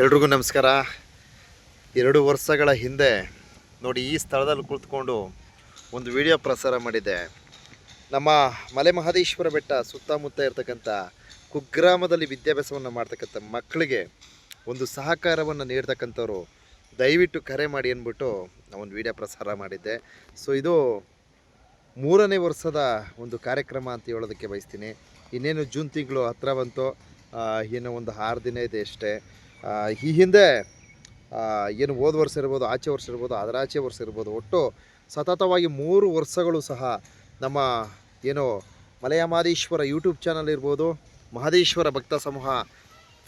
ಎಲ್ರಿಗೂ ನಮಸ್ಕಾರ. ಎರಡು ವರ್ಷಗಳ ಹಿಂದೆ ನೋಡಿ ಈ ಸ್ಥಳದಲ್ಲಿ ಕುಳಿತುಕೊಂಡು ಒಂದು ವಿಡಿಯೋ ಪ್ರಸಾರ ಮಾಡಿದೆ ನಮ್ಮ ಮಲೆ ಮಹದೇಶ್ವರ ಬೆಟ್ಟ ಸುತ್ತಮುತ್ತ ಇರತಕ್ಕಂಥ ಕುಗ್ರಾಮದಲ್ಲಿ ವಿದ್ಯಾಭ್ಯಾಸವನ್ನು ಮಾಡ್ತಕ್ಕಂಥ ಮಕ್ಕಳಿಗೆ ಒಂದು ಸಹಕಾರವನ್ನು ನೀಡ್ತಕ್ಕಂಥವ್ರು ದಯವಿಟ್ಟು ಕರೆ ಮಾಡಿ ಅಂದ್ಬಿಟ್ಟು ನಾವು ಒಂದು ವಿಡಿಯೋ ಪ್ರಸಾರ ಮಾಡಿದ್ದೆ. ಸೊ ಇದು ಮೂರನೇ ವರ್ಷದ ಒಂದು ಕಾರ್ಯಕ್ರಮ ಅಂತ ಹೇಳೋದಕ್ಕೆ ಬಯಸ್ತೀನಿ. ಇನ್ನೇನು ಜೂನ್ ತಿಂಗಳು ಹತ್ರ ಬಂತು ಏನೋ ಒಂದು ಆರು ದಿನ ಇದೆ ಅಷ್ಟೇ. ಈ ಹಿಂದೆ ಏನು ಹೋದ ವರ್ಷ ಇರ್ಬೋದು, ಆಚೆ ವರ್ಷ ಇರ್ಬೋದು, ಅದರ ಆಚೆ ವರ್ಷ ಇರ್ಬೋದು, ಒಟ್ಟು ಸತತವಾಗಿ ಮೂರು ವರ್ಷಗಳು ಸಹ ನಮ್ಮ ಏನು ಮಲಯ ಮಹದೇಶ್ವರ ಯೂಟ್ಯೂಬ್ ಚಾನಲ್ ಇರ್ಬೋದು, ಮಹದೇಶ್ವರ ಭಕ್ತ ಸಮೂಹ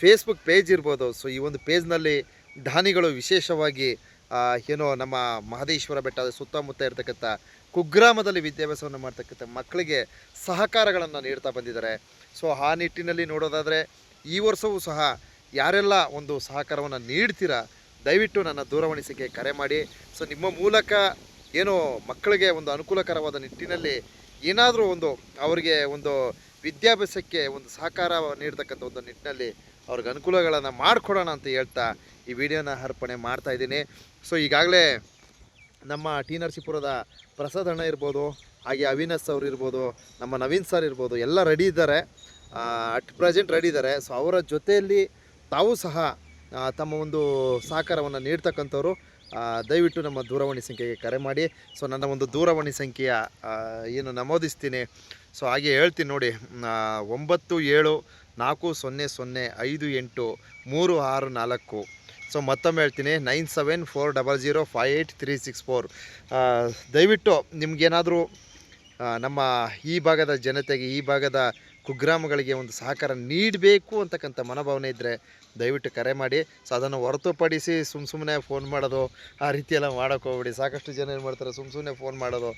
ಫೇಸ್ಬುಕ್ ಪೇಜ್ ಇರ್ಬೋದು. ಸೊ ಈ ಒಂದು ಪೇಜ್ನಲ್ಲಿ ದಾನಿಗಳು ವಿಶೇಷವಾಗಿ ಏನೋ ನಮ್ಮ ಮಹದೇಶ್ವರ ಬೆಟ್ಟದ ಸುತ್ತಮುತ್ತ ಇರತಕ್ಕಂಥ ಕುಗ್ರಾಮದಲ್ಲಿ ವಿದ್ಯಾಭ್ಯಾಸವನ್ನು ಮಾಡ್ತಕ್ಕಂಥ ಮಕ್ಕಳಿಗೆ ಸಹಕಾರಗಳನ್ನು ನೀಡ್ತಾ ಬಂದಿದ್ದಾರೆ. ಸೊ ಆ ನಿಟ್ಟಿನಲ್ಲಿ ನೋಡೋದಾದರೆ, ಈ ವರ್ಷವೂ ಸಹ ಯಾರೆಲ್ಲ ಒಂದು ಸಹಕಾರವನ್ನು ನೀಡ್ತೀರಾ, ದಯವಿಟ್ಟು ನನ್ನ ದೂರವಾಣಿ ಸಂಖ್ಯೆ ಕರೆ ಮಾಡಿ. ಸೊ ನಿಮ್ಮ ಮೂಲಕ ಏನು ಮಕ್ಕಳಿಗೆ ಒಂದು ಅನುಕೂಲಕರವಾದ ನಿಟ್ಟಿನಲ್ಲಿ ಏನಾದರೂ ಒಂದು ಅವರಿಗೆ ಒಂದು ವಿದ್ಯಾಭ್ಯಾಸಕ್ಕೆ ಒಂದು ಸಹಕಾರ ನೀಡ್ತಕ್ಕಂಥ ಒಂದು ನಿಟ್ಟಿನಲ್ಲಿ ಅವ್ರಿಗೆ ಅನುಕೂಲಗಳನ್ನು ಮಾಡಿಕೊಡೋಣ ಅಂತ ಹೇಳ್ತಾ ಈ ವಿಡಿಯೋನ ಅರ್ಪಣೆ ಮಾಡ್ತಾ ಇದ್ದೀನಿ. ಸೊ ಈಗಾಗಲೇ ನಮ್ಮ ಟಿ ನರಸೀಪುರದ ಪ್ರಸಾದ್ ಅಣ್ಣ ಇರ್ಬೋದು, ಹಾಗೆ ಅವಿನಾಶ್ ಅವ್ರು ಇರ್ಬೋದು, ನಮ್ಮ ನವೀನ್ ಸರ್ ಇರ್ಬೋದು, ಎಲ್ಲ ರೆಡಿ ಇದ್ದಾರೆ. ಅಟ್ ಪ್ರೆಸೆಂಟ್ ರೆಡಿ ಇದ್ದಾರೆ. ಸೊ ಅವರ ಜೊತೆಯಲ್ಲಿ ತಾವು ಸಹ ತಮ್ಮ ಒಂದು ಸಹಕಾರವನ್ನು ನೀಡ್ತಕ್ಕಂಥವ್ರು. ದಯವಿಟ್ಟು ನಮ್ಮ ದೂರವಾಣಿ ಸಂಖ್ಯೆಗೆ ಕರೆ ಮಾಡಿ. ಸೊ, ನನ್ನ ಒಂದು ದೂರವಾಣಿ ಸಂಖ್ಯೆಯ ಏನು ನಮೂದಿಸ್ತೀನಿ. ಸೊ, ಹಾಗೆ ಹೇಳ್ತೀನಿ ನೋಡಿ. ಒಂಬತ್ತು ಏಳು ನಾಲ್ಕು ಸೊನ್ನೆ ಸೊನ್ನೆ ಐದು ಎಂಟು ಮೂರು ಆರು ನಾಲ್ಕು. ಸೊ, ಮತ್ತೊಮ್ಮೆ ಹೇಳ್ತೀನಿ. Nine seven four double zero five eight three six four. ದಯವಿಟ್ಟು ನಿಮಗೇನಾದರೂ ನಮ್ಮ ಈ ಭಾಗದ ಜನತೆಗೆ, ಈ ಭಾಗದ ಕುಗ್ರಾಮಗಳಿಗೆ ಒಂದು ಸಹಕಾರ ನೀಡಬೇಕು ಅಂತಕ್ಕಂಥ ಮನೋಭಾವನೆ ಇದ್ದರೆ ದಯವಿಟ್ಟು ಕರೆ ಮಾಡಿ. ಸೊ, ಅದನ್ನು ಹೊರತುಪಡಿಸಿ ಸುಮ್ಮ ಸುಮ್ಮನೆ ಫೋನ್ ಮಾಡೋದು, ಆ ರೀತಿ ಎಲ್ಲ ಮಾಡೋಕೆ ಹೋಗ್ಬಿಡಿ. ಸಾಕಷ್ಟು ಜನ ಏನು ಮಾಡ್ತಾರೆ ಸುಮ್ಮ ಸುಮ್ಮನೆ ಫೋನ್ ಮಾಡೋದು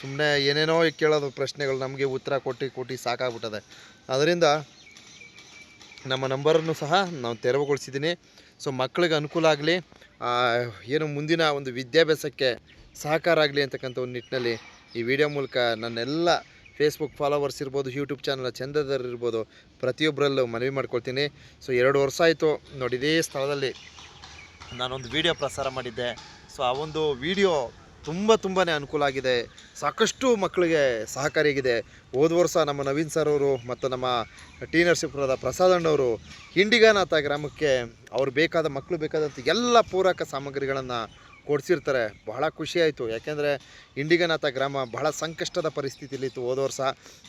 ಸುಮ್ಮನೆ ಏನೇನೋ ಕೇಳೋದು ಪ್ರಶ್ನೆಗಳು ನಮಗೆ ಉತ್ತರ ಕೊಟ್ಟು ಕೊಟ್ಟು ಸಾಕಾಗ್ಬಿಟ್ಟದೆ. ಅದರಿಂದ ನಮ್ಮ ನಂಬರನ್ನು ಸಹ ನಾವು ತೆರವುಗೊಳಿಸಿದ್ದೀನಿ. ಸೊ ಮಕ್ಕಳಿಗೆ ಅನುಕೂಲ ಆಗಲಿ ಏನು ಮುಂದಿನ ಒಂದು ವಿದ್ಯಾಭ್ಯಾಸಕ್ಕೆ ಸಹಕಾರ ಆಗಲಿ ಅಂತಕ್ಕಂಥ ಒಂದು ನಿಟ್ಟಿನಲ್ಲಿ ಈ ವಿಡಿಯೋ ಮೂಲಕ ನನ್ನೆಲ್ಲ ಫೇಸ್ಬುಕ್ ಫಾಲೋವರ್ಸ್ ಇರ್ಬೋದು ಯೂಟ್ಯೂಬ್ ಚಾನಲ್ ಚಂದದರ್ ಇರ್ಬೋದು ಪ್ರತಿಯೊಬ್ಬರಲ್ಲೂ ಮನವಿ ಮಾಡ್ಕೊಳ್ತೀನಿ. ಸೊ ಎರಡು ವರ್ಷ ಆಯಿತು. ನೋಡಿ, ಇದೇ ಸ್ಥಳದಲ್ಲಿ ನಾನೊಂದು ವಿಡಿಯೋ ಪ್ರಸಾರ ಮಾಡಿದ್ದೆ. ಸೊ ಆ ಒಂದು ವಿಡಿಯೋ ತುಂಬ ತುಂಬಾ ಅನುಕೂಲ ಆಗಿದೆ. ಸಾಕಷ್ಟು ಮಕ್ಕಳಿಗೆ ಸಹಕಾರಿಯಾಗಿದೆ. ಹೋದ ವರ್ಷ ನಮ್ಮ ನವೀನ್ ಸರ್ ಅವರು ಮತ್ತು ನಮ್ಮ ಟಿ ನರಸೀಪುರದ ಪ್ರಸಾದಣ್ಣವರು ಹಿಂಡಿಗಾನಾಥ ಗ್ರಾಮಕ್ಕೆ ಅವ್ರು ಬೇಕಾದ ಮಕ್ಕಳು ಬೇಕಾದಂಥ ಎಲ್ಲ ಪೂರಕ ಸಾಮಗ್ರಿಗಳನ್ನು ಕೊಡಿಸಿರ್ತಾರೆ. ಬಹಳ ಖುಷಿ ಆಯಿತು. ಯಾಕೆಂದರೆ ಇಂಡಿಗನಾಥ ಗ್ರಾಮ ಬಹಳ ಸಂಕಷ್ಟದ ಪರಿಸ್ಥಿತಿಯಲ್ಲಿತ್ತು ಹೋದ ವರ್ಷ.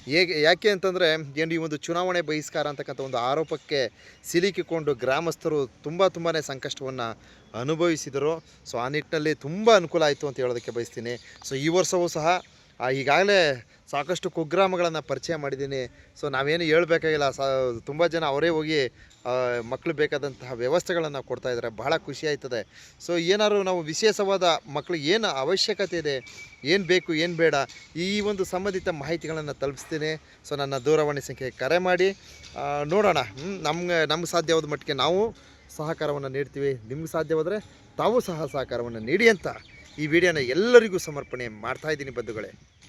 ಹೇಗೆ, ಯಾಕೆ ಅಂತಂದರೆ ಏನು ಈ ಒಂದು ಚುನಾವಣೆ ಬಹಿಷ್ಕಾರ ಅಂತಕ್ಕಂಥ ಒಂದು ಆರೋಪಕ್ಕೆ ಸಿಲುಕಿಕೊಂಡು ಗ್ರಾಮಸ್ಥರು ತುಂಬ ತುಂಬಾ ಸಂಕಷ್ಟವನ್ನು ಅನುಭವಿಸಿದರು. ಸೊ, ಆ ನಿಟ್ಟಿನಲ್ಲಿ ತುಂಬ ಅನುಕೂಲ ಆಯಿತು ಅಂತ ಹೇಳೋದಕ್ಕೆ ಬಯಸ್ತೀನಿ. ಸೊ, ಈ ವರ್ಷವೂ ಸಹ ಈಗಾಗಲೇ ಸಾಕಷ್ಟು ಕುಗ್ರಾಮಗಳನ್ನು ಪರಿಚಯ ಮಾಡಿದ್ದೀನಿ. ಸೊ ನಾವೇನು ಹೇಳಬೇಕಾಗಿಲ್ಲ. ಸ, ತುಂಬ ಜನ ಅವರೇ ಹೋಗಿ ಮಕ್ಕಳು ಬೇಕಾದಂತಹ ವ್ಯವಸ್ಥೆಗಳನ್ನು ಕೊಡ್ತಾ ಇದ್ದಾರೆ. ಬಹಳ ಖುಷಿ ಆಯ್ತದೆ. ಸೊ ಏನಾದ್ರು ನಾವು ವಿಶೇಷವಾದ ಮಕ್ಕಳಿಗೆ ಏನು ಅವಶ್ಯಕತೆ ಇದೆ, ಏನು ಬೇಕು, ಏನು ಬೇಡ, ಈ ಒಂದು ಸಂಬಂಧಿತ ಮಾಹಿತಿಗಳನ್ನು ತಲುಪಿಸ್ತೀನಿ. ಸೊ ನನ್ನ ದೂರವಾಣಿ ಸಂಖ್ಯೆ ಕರೆ ಮಾಡಿ. ನೋಡೋಣ. ನಮ್ಗೆ ನಮ್ಗೆ ಸಾಧ್ಯವಾದ ಮಟ್ಟಿಗೆ ನಾವು ಸಹಕಾರವನ್ನು ನೀಡ್ತೀವಿ. ನಿಮ್ಗೆ ಸಾಧ್ಯವಾದರೆ ತಾವು ಸಹ ಸಹಕಾರವನ್ನು ನೀಡಿ ಅಂತ ಈ ವಿಡಿಯೋನ ಎಲ್ಲರಿಗೂ ಸಮರ್ಪಣೆ ಮಾಡ್ತಾ ಇದ್ದೀನಿ ಬಂಧುಗಳೇ.